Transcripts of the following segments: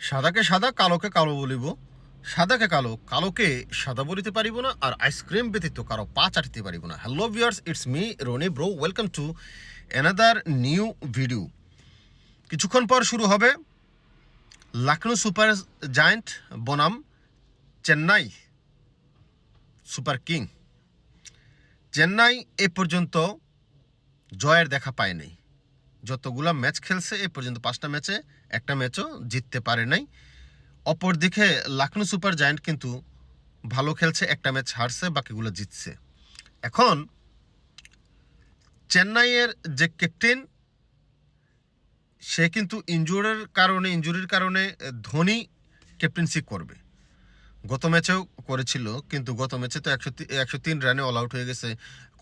সাদাকে সাদা, কালোকে কালো বলিব। সাদাকে কালো, কালোকে সাদা বলিতে পারিব না, আর আইসক্রিম ব্যতীত কারও পা চাটিতে পারিব না। Hello viewers it's me Roni bro welcome to another new video কিছুক্ষণ পর শুরু হবে লাকনো সুপার জায়েন্ট বনাম চেন্নাই সুপার কিং। চেন্নাই এ পর্যন্ত জয়ের দেখা পায়নি যতগুলা ম্যাচ খেলছে, এ পর্যন্ত পাঁচটা ম্যাচে একটা ম্যাচও জিততে পারে নাই। অপরদিকে লাকনো সুপার জায়ান্ট কিন্তু ভালো খেলছে, একটা ম্যাচ হারছে, বাকিগুলো জিতছে। এখন চেন্নাইয়ের যে ক্যাপ্টেন, সে কিন্তু ইনজুরের কারণে, ইনজুরির কারণে ধোনি ক্যাপ্টেন্সি করবে। গত ম্যাচেও করেছিল, কিন্তু গত ম্যাচে তো একশো একশো তিন রানে অল আউট হয়ে গেছে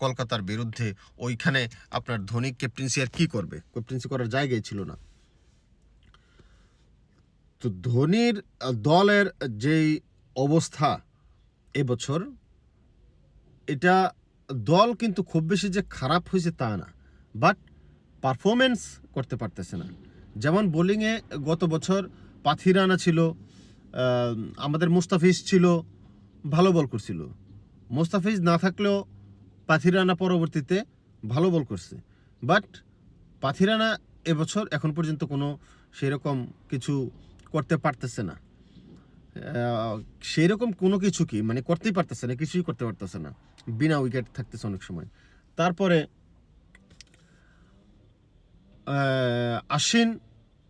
কলকাতার বিরুদ্ধে। ওইখানে আপনার ধোনি ক্যাপ্টেন্সি আর কি করবে? ক্যাপ্টেন্সি করার জায়গায় ছিল না। তো ধোনির দলের যেই অবস্থা এবছর, এটা দল কিন্তু খুব বেশি যে খারাপ হয়েছে তা না বাট পারফরমেন্স করতে পারতেছে না। যেমন বোলিংয়ে গত বছর পাথিরানা ছিল আমাদের মুস্তাফিজ ছিল ভালো বল করছিল। মুস্তাফিজ না থাকলেও পাথিরানা পরবর্তীতে ভালো বল করছে। বাট পাথিরানা এবছর এখন পর্যন্ত কোনো সেরকম কিছু করতে পারতেছে না। আহ, সেরকম কোনো কিছু কি? মানে করতেই পারতেছে না কিছুই করতে পারতেছে না। বিনা উইকেট থাকতেছে অনেক সময়। তারপরে আশ্বিন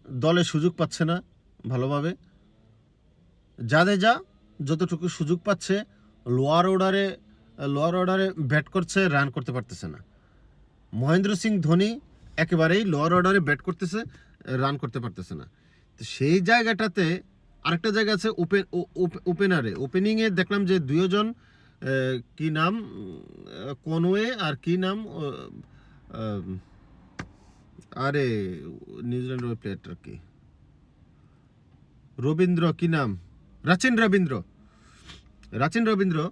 দলে সুযোগ পাচ্ছে না ভালোভাবে। জাদেজা যতটুকু সুযোগ পাচ্ছে লোয়ার অর্ডারে লোয়ার অর্ডারে ব্যাট করছে রান করতে পারতেছে না। মহেন্দ্র সিং ধোনি একেবারেই লোয়ার অর্ডারে ব্যাট করতেছে রান করতে পারতেছে না। তো সেই জায়গাটাতে আরেকটা জায়গা আছে ওপেন ওপেনারে ওপেনিংয়ে দেখলাম যে দুজন কি নাম কনওয়ে আর কি নাম আরে নিউজিল্যান্ডের ওই প্লেয়ারটার কি? রবীন্দ্র, কি নাম? রাচিন রবীন্দ্র। রাচিন রবীন্দ্র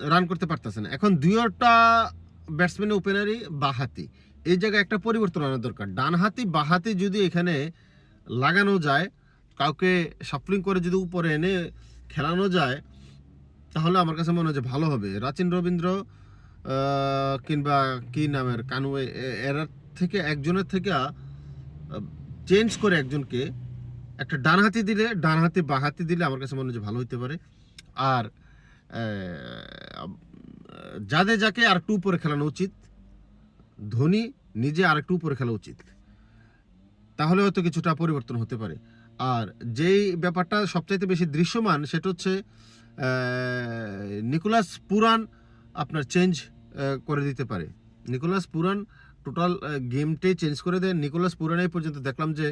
রান করতে পারতেছে না। এখন দুইটা ব্যাটসম্যান ওপেনারই বাহাতি। এই জায়গায় একটা পরিবর্তন আনা দরকার। ডানহাতি, বাহাতি যদি এখানে লাগানো যায়, কাউকে সাফলিং করে যদি উপরে এনে খেলানো যায়, তাহলে আমার কাছে মনে হয় যে ভালো হবে। রাচিন রবীন্দ্র কিংবা কি নামের কানুয়ে এ- এরা থেকে, একজনের থেকে চেঞ্জ করে একজনকে একটা ডান হাতি দিলে, ডান হাতি বা হাতি দিলে আমার কাছে মনে হয় ভালো হতে পারে। আর যাদের যাকে আর একটু উপরে খেলানো উচিত, ধোনি নিজে আর একটু উপরে খেলা উচিত। তাহলে হয়তো কিছুটা পরিবর্তন হতে পারে। আর যেই ব্যাপারটা সবচাইতে বেশি দৃশ্যমান, সেটা হচ্ছে নিকোলাস পুরান আপনার চেঞ্জ করে দিতে পারে। নিকোলাস পুরান টোটাল গেমটাই চেঞ্জ করে দেয় নিকোলাস পুরান এই পর্যন্ত দেখলাম যে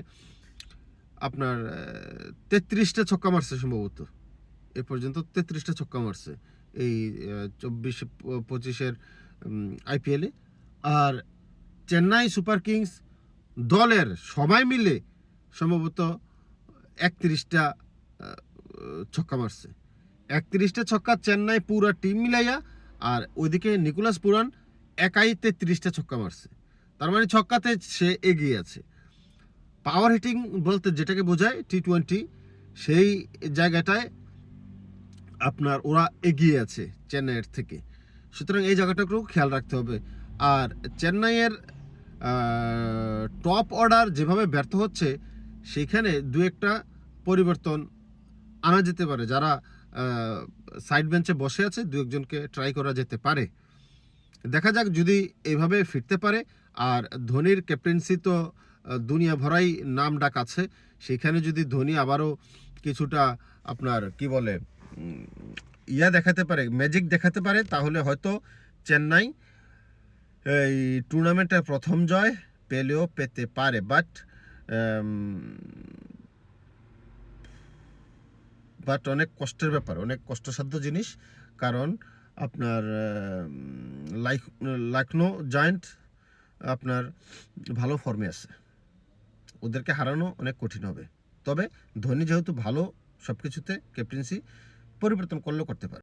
আপনার তেত্রিশটা ছক্কা মারছে সম্ভবত। এ পর্যন্ত তেত্রিশটা ছক্কা মারছে এই চব্বিশ পঁচিশের আইপিএলে আর চেন্নাই সুপার কিংস দলের সবাই মিলে সম্ভবত একত্রিশটা ছক্কা মারছে। একত্রিশটা ছক্কা চেন্নাই পুরা টিম মিলাইয়া আর ওইদিকে নিকোলাস পুরান একাই তেত্রিশটা ছক্কা মারছে। তার মানে ছক্কাতে সে এগিয়ে আছে। পাওয়ার হিটিং বলতে যেটাকে বোঝায় টি টোয়েন্টি সেই জায়গাটায় আপনার ওরা এগিয়ে আছে চেন্নাইয়ের থেকে। সুতরাং এই জায়গাটাকেও খেয়াল রাখতে হবে। আর চেন্নাইয়ের টপ অর্ডার যেভাবে ব্যর্থ হচ্ছে, সেখানে দু একটা পরিবর্তন আনা যেতে পারে। যারা সাইড বেঞ্চে বসে আছে, দু একজনকে ট্রাই করা যেতে পারে। দেখা যাক যদি এভাবে ফিরতে পারে। আর ধোনির ক্যাপ্টেন্সি তো দুনিয়া ভরাই নাম ডাক আছে। সেখানে যদি ধোনি আবারও কিছুটা আপনার কি বলে ইয়া দেখাতে পারে ম্যাজিক দেখাতে পারে, তাহলে হয়তো চেন্নাই এই টুর্নামেন্টের প্রথম জয় পেলেও পেতে পারে। বাট বাট অনেক কষ্টের ব্যাপার, অনেক কষ্টসাধ্য জিনিস। কারণ আপনার লাইক লাখনৌ জায়েন্ট আপনার ভালো ফর্মে আছে। ওদেরকে হারানো অনেক কঠিন হবে। তবে ধোনি যেহেতু ভালো সব কিছুতে ক্যাপ্টেন্সি পরিবর্তন করলেও করতে পারে।